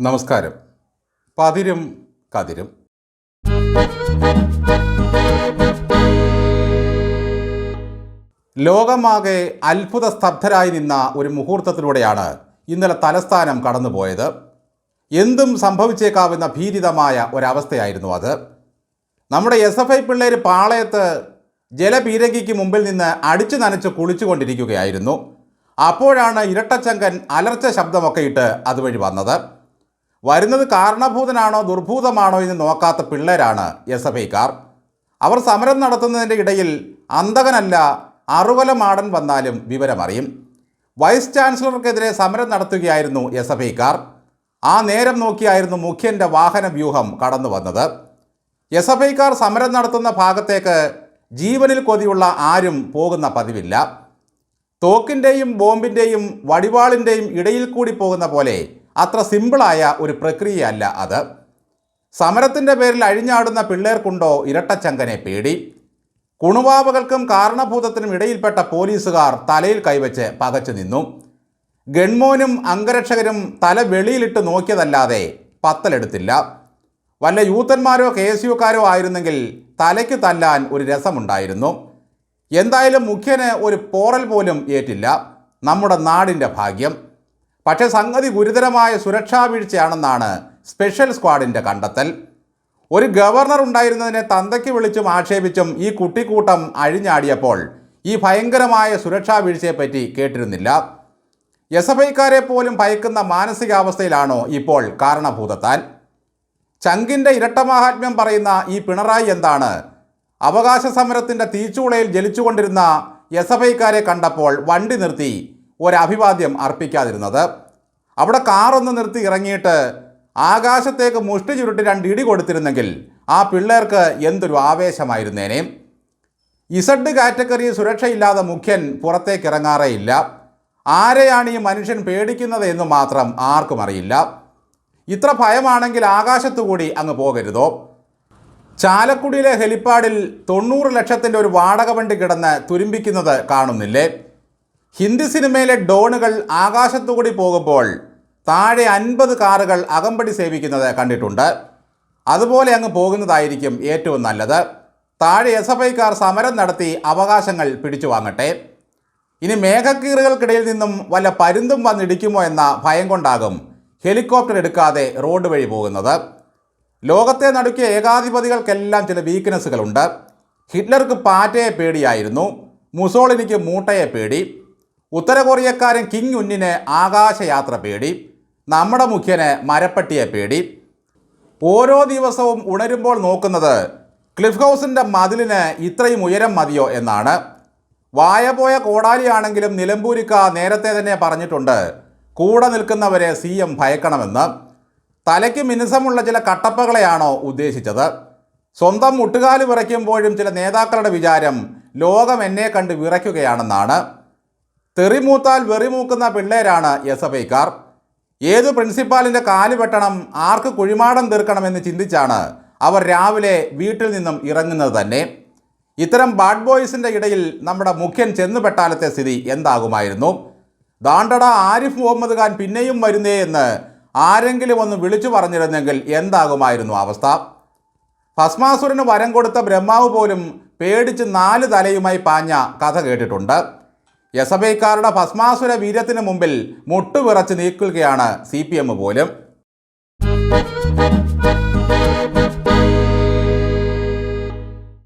നമസ്കാരം. പതിരും കതിരും. ലോകമാകെ അത്ഭുത സ്തബ്ധരായി നിന്ന ഒരു മുഹൂർത്തത്തിലൂടെയാണ് ഇന്നലെ തലസ്ഥാനം കടന്നുപോയത്. എന്തും സംഭവിച്ചേക്കാവുന്ന ഭീതിതമായ ഒരവസ്ഥയായിരുന്നു അത്. നമ്മുടെ എസ് എഫ് ഐ പിള്ളേർ പാളയത്ത് ജലപീരങ്കിക്ക് മുമ്പിൽ നിന്ന് അടിച്ചു നനച്ച് കുളിച്ചുകൊണ്ടിരിക്കുകയായിരുന്നു. അപ്പോഴാണ് ഇരട്ടച്ചങ്കൻ അലർച്ച ശബ്ദമൊക്കെ ഇട്ട് അതുവഴി വന്നത്. വരുന്നത് കാരണഭൂതനാണോ ദുർഭൂതമാണോ എന്ന് നോക്കാത്ത പിള്ളേരാണ് എസ് എഫ് ഐക്കാർ. അവർ സമരം നടത്തുന്നതിന്റെ ഇടയിൽ അന്തകനല്ല അറുവല മാടൻ വന്നാലും വിവരമറിയും. വൈസ് ചാൻസലർക്കെതിരെ സമരം നടത്തുകയായിരുന്നു എസ് എഫ് ഐക്കാർ. ആ നേരം നോക്കിയായിരുന്നു മുഖ്യന്റെ വാഹന വ്യൂഹം കടന്നു വന്നത്. എസ് എഫ് ഐക്കാർ സമരം നടത്തുന്ന ഭാഗത്തേക്ക് ജീവനിൽ കൊതിയുള്ള ആരും പോകുന്ന പതിവില്ല. തോക്കിന്റെയും ബോംബിന്റെയും വടിവാളിന്റെയും ഇടയിൽ കൂടി പോകുന്ന പോലെ അത്ര സിമ്പിളായ ഒരു പ്രക്രിയയല്ല അത്. സമരത്തിന്റെ പേരിൽ അഴിഞ്ഞാടുന്ന പിള്ളേർക്കുണ്ടോ ഇരട്ടച്ചങ്കനെ പേടി. കുണുവാവകൾക്കും കാരണഭൂതത്തിനും ഇടയിൽപ്പെട്ട പോലീസുകാർ തലയിൽ കൈവച്ച് പകച്ചു നിന്നു. ഗൺമോനും അംഗരക്ഷകരും തല വെളിയിലിട്ട് നോക്കിയതല്ലാതെ പത്തലെടുത്തില്ല. വല്ല യൂത്തന്മാരോ കെ എസ് യുക്കാരോ ആയിരുന്നെങ്കിൽ തലയ്ക്ക് തല്ലാൻ ഒരു രസമുണ്ടായിരുന്നു. എന്തായാലും മുഖ്യന് ഒരു പോറൽ പോലും ഏറ്റില്ല. നമ്മുടെ നാടിന്റെ ഭാഗ്യം. പക്ഷേ സംഗതി ഗുരുതരമായ സുരക്ഷാ വീഴ്ചയാണെന്നാണ് സ്പെഷ്യൽ സ്ക്വാഡിന്റെ കണ്ടെത്തൽ. ഒരു ഗവർണർ ഉണ്ടായിരുന്നതിനെ തന്തയ്ക്ക് വിളിച്ചും ആക്ഷേപിച്ചും ഈ കുട്ടിക്കൂട്ടം അഴിഞ്ഞാടിയപ്പോൾ ഈ ഭയങ്കരമായ സുരക്ഷാ വീഴ്ചയെപ്പറ്റി കേട്ടിരുന്നില്ല. എസ് എഫ് ഐക്കാരെ പോലും ഭയക്കുന്ന മാനസികാവസ്ഥയിലാണോ ഇപ്പോൾ കാരണഭൂതത്താൻ ചങ്കിന്റെ ഇരട്ടമാഹാത്മ്യം പറയുന്ന ഈ പിണറായി എന്താണ്? അവകാശ സമരത്തിന്റെ തീച്ചുളയിൽ ജലിച്ചുകൊണ്ടിരുന്ന എസ് എഫ് ഐക്കാരെ കണ്ടപ്പോൾ വണ്ടി നിർത്തി ഒരഭിവാദ്യം അർപ്പിക്കാതിരുന്നത്. അവിടെ കാറൊന്ന് നിർത്തി ഇറങ്ങിയിട്ട് ആകാശത്തേക്ക് മുഷ്ടി ചുരുട്ടി രണ്ട് ഇടി കൊടുത്തിരുന്നെങ്കിൽ ആ പിള്ളേർക്ക് എന്തൊരു ആവേശമായിരുന്നേനെ. ഇസഡ് കാറ്റഗറി സുരക്ഷയില്ലാതെ മുഖ്യൻ പുറത്തേക്ക് ഇറങ്ങാറേയില്ല. ആരെയാണ് ഈ മനുഷ്യൻ പേടിക്കുന്നത് എന്ന് മാത്രം ആർക്കും അറിയില്ല. ഇത്ര ഭയമാണെങ്കിൽ ആകാശത്തുകൂടി അങ്ങ് പോകരുതോ. ചാലക്കുടിയിലെ ഹെലിപ്പാഡിൽ തൊണ്ണൂറ് ലക്ഷത്തിന്റെ ഒരു വാടക വണ്ടി കിടന്ന് തുരുമ്പിക്കുന്നത് കാണുന്നില്ലേ? ഹിന്ദി സിനിമയിലെ ഡോണുകൾ ആകാശത്തുകൂടി പോകുമ്പോൾ താഴെ അൻപത് കാറുകൾ അകമ്പടി സേവിക്കുന്നത് കണ്ടിട്ടുണ്ട്. അതുപോലെ അങ്ങ് പോകുന്നതായിരിക്കും ഏറ്റവും നല്ലത്. താഴെ എസ് എഫ് ഐക്കാർ സമരം നടത്തി അവകാശങ്ങൾ പിടിച്ചു വാങ്ങട്ടെ. ഇനി മേഘക്കീറുകൾക്കിടയിൽ നിന്നും വല്ല പരുന്തും വന്നിടിക്കുമോ എന്ന ഭയം കൊണ്ടാകും ഹെലികോപ്റ്റർ എടുക്കാതെ റോഡ് വഴി പോകുന്നത്. ലോകത്തെ നടുക്കിയ ഏകാധിപതികൾക്കെല്ലാം ചില വീക്ക്നെസ്സുകളുണ്ട് ഹിറ്റ്ലർക്ക് പാറ്റയെ പേടിയായിരുന്നു. മുസോളിനിക്ക് മൂട്ടയെ പേടി. ഉത്തര കൊറിയക്കാരൻ കിങ് ഉന്നിന് ആകാശയാത്ര പേടി നമ്മുടെ മുഖ്യന് മരപ്പട്ടിയെ പേടി. ഓരോ ദിവസവും ഉണരുമ്പോൾ നോക്കുന്നത് ക്ലിഫ് ഹൗസിന്റെ മതിലിന് ഇത്രയും ഉയരം മതിയോ എന്നാണ്. വായ പോയ കോടാലിയാണെങ്കിലും നിലമ്പൂരിക്ക നേരത്തെ തന്നെ പറഞ്ഞിട്ടുണ്ട് കൂടെ നിൽക്കുന്നവരെ സി എം ഭയക്കണമെന്ന്. തലയ്ക്ക് മിനുസമുള്ള ചില കട്ടപ്പകളെയാണോ ഉദ്ദേശിച്ചത്. സ്വന്തം മുട്ടുകാൽ വിറയ്ക്കുമ്പോഴും ചില നേതാക്കളുടെ വിചാരം ലോകം എന്നെ കണ്ട് വിറയ്ക്കുകയാണെന്നാണ്. തെറിമൂത്താൽ വെറിമൂക്കുന്ന പിള്ളേരാണ് എസ് എഫ് ഐക്കാർ ഏത് പ്രിൻസിപ്പാലിന്റെ കാൽ വെട്ടണം ആർക്ക് കുഴിമാടം തീർക്കണമെന്ന് ചിന്തിച്ചാണ് അവർ രാവിലെ വീട്ടിൽ നിന്നും ഇറങ്ങുന്നത് തന്നെ. ഇത്തരം ബാഡ് ബോയ്സിന്റെ ഇടയിൽ നമ്മുടെ മുഖ്യൻ ചെന്നുപെട്ടാലത്തെ സ്ഥിതി എന്താകുമായിരുന്നു? ദാണ്ടട ആരിഫ് മുഹമ്മദ് ഖാൻ പിന്നെയും വരുന്നേ എന്ന് ആരെങ്കിലും ഒന്ന് വിളിച്ചു പറഞ്ഞിരുന്നെങ്കിൽ എന്താകുമായിരുന്നു അവസ്ഥ? ഭസ്മാസുരന് വരം കൊടുത്ത ബ്രഹ്മാവ് പോലും പേടിച്ച് നാല് തലയുമായി പാഞ്ഞ കഥ കേട്ടിട്ടുണ്ട്. യസബൈക്കാരുടെ ഭസ്മാസുര വീര്യത്തിന് മുമ്പിൽ മുട്ടുവിറച്ച് നീക്കുകയാണ് സി പി എം പോലും.